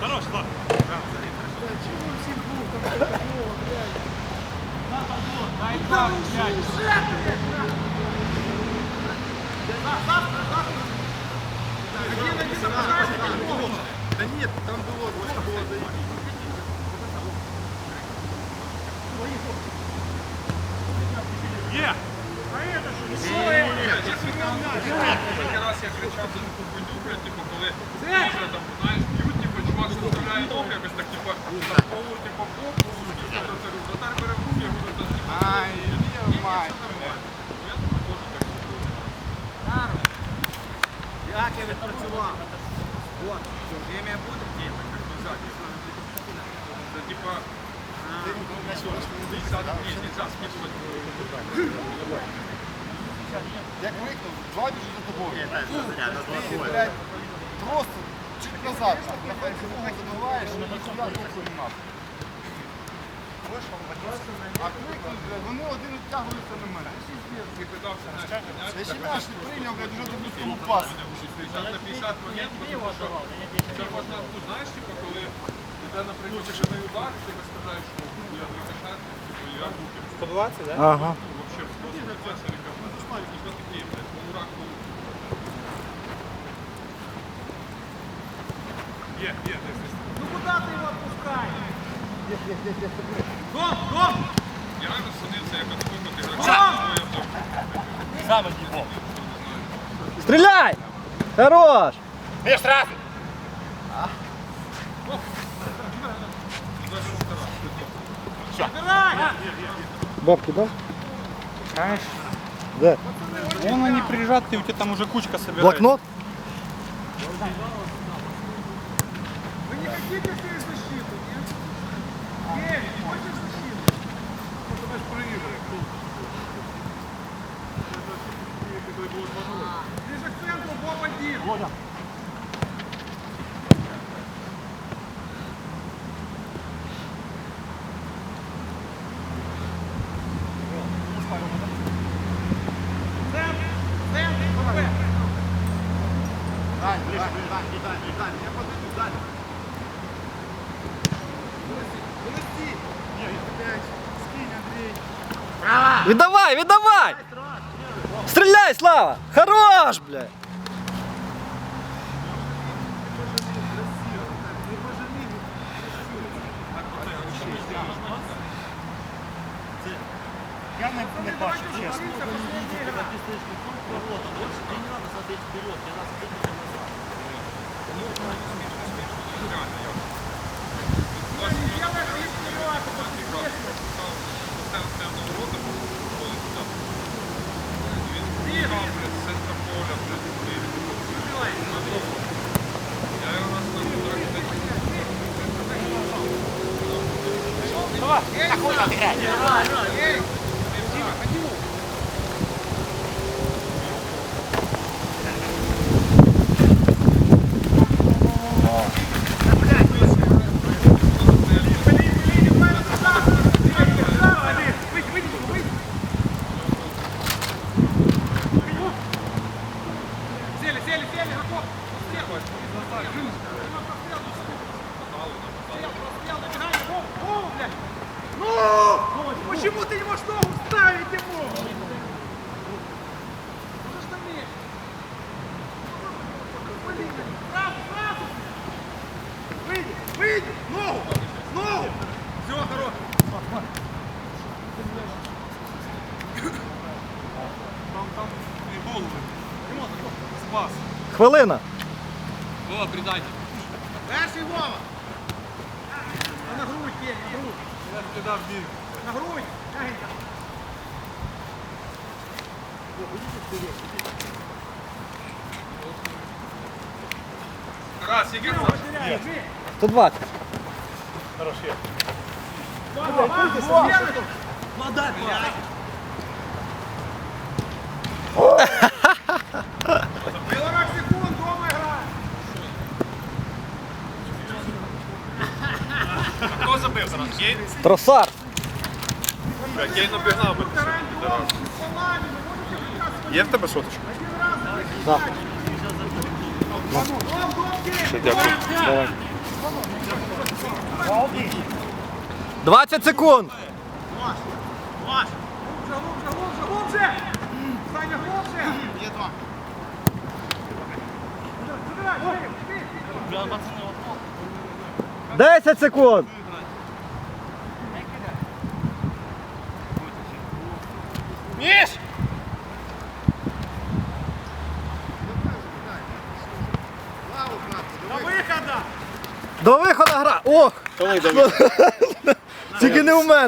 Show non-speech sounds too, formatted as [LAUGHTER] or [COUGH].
Хорош, ладно. Да, Чего всем глупо? Да нет, там было, там было заебись. Е! А это що? Якраз я кричав за таку буйню, блядь, типу, коли вже там, знаєш, б'ють, типу, чувак заставляє ногу, якось так, типу, заховувати по боку, типу, це Як я відпрацював? От, время буде? Ні, так як нельзя, дійсно. Це, типа, 50, ні, нельзя скидувати. Я крикнув, два біжуть за тобою. Ти, блядь, просто чуть назад. Нахай ти ногу забиваєш, і ніхуя толку нема. А Вони один відтягуються на мене. Я ще наш не прийняв, блядь, вже тобі колупас. 50 на 50 момент, тому що це можна, ну знаєш, типу, коли йде, наприклад, шибний удар, ти виставляєш руку, я рикошет, типу, я руки 120, да? Ага. вообще в спосіб процесу рикошет. Ну, якісь такі, блядь, ну, рак, ну. Є, є, десь, десь. Ну куди ти його відпускаєш? Дом, дом! Я розсадився, як от виход ігрока, я вдома. Стреляй! Хорош! Бабки дал? Знаєш, Да. вон они приезжают, и у тебя там уже кучка собирается. Блокнот? Вы не хотите нет? К центру, Боб один. Віддавай, віддавай! Стреляй, Слава! Хорош, блядь! Я не, не бачу, чесно. Бігав, Takut tak tidak? Ногу ставить ему? Что ты Блин, сразу, сразу! Выйди, выйди! Ногу! Ногу! Все, хорош! Там, там, і голови. Спас. Хвилина. Вова, придайте. Перший Вова! На грудь, Кень, на грудь! Я ж туди вбіг. На грудь! Мягенько. Раз, жми! 120. Хорош, є. Вова, Вова, сделай тут! Было 40 секунд, дома играем! Хто забив зараз? Тросар. Блядь, я й набігнав би ти Є в тебе соточка? Так. Ще ну. дякую. Давай. 20 секунд! Глубже, глубже, глубже, глубже! Саня, глубже! Є два. Забирай, секунд! Міш! До виходу! До виходу гра. Ох! [LAUGHS] Тільки не у мене.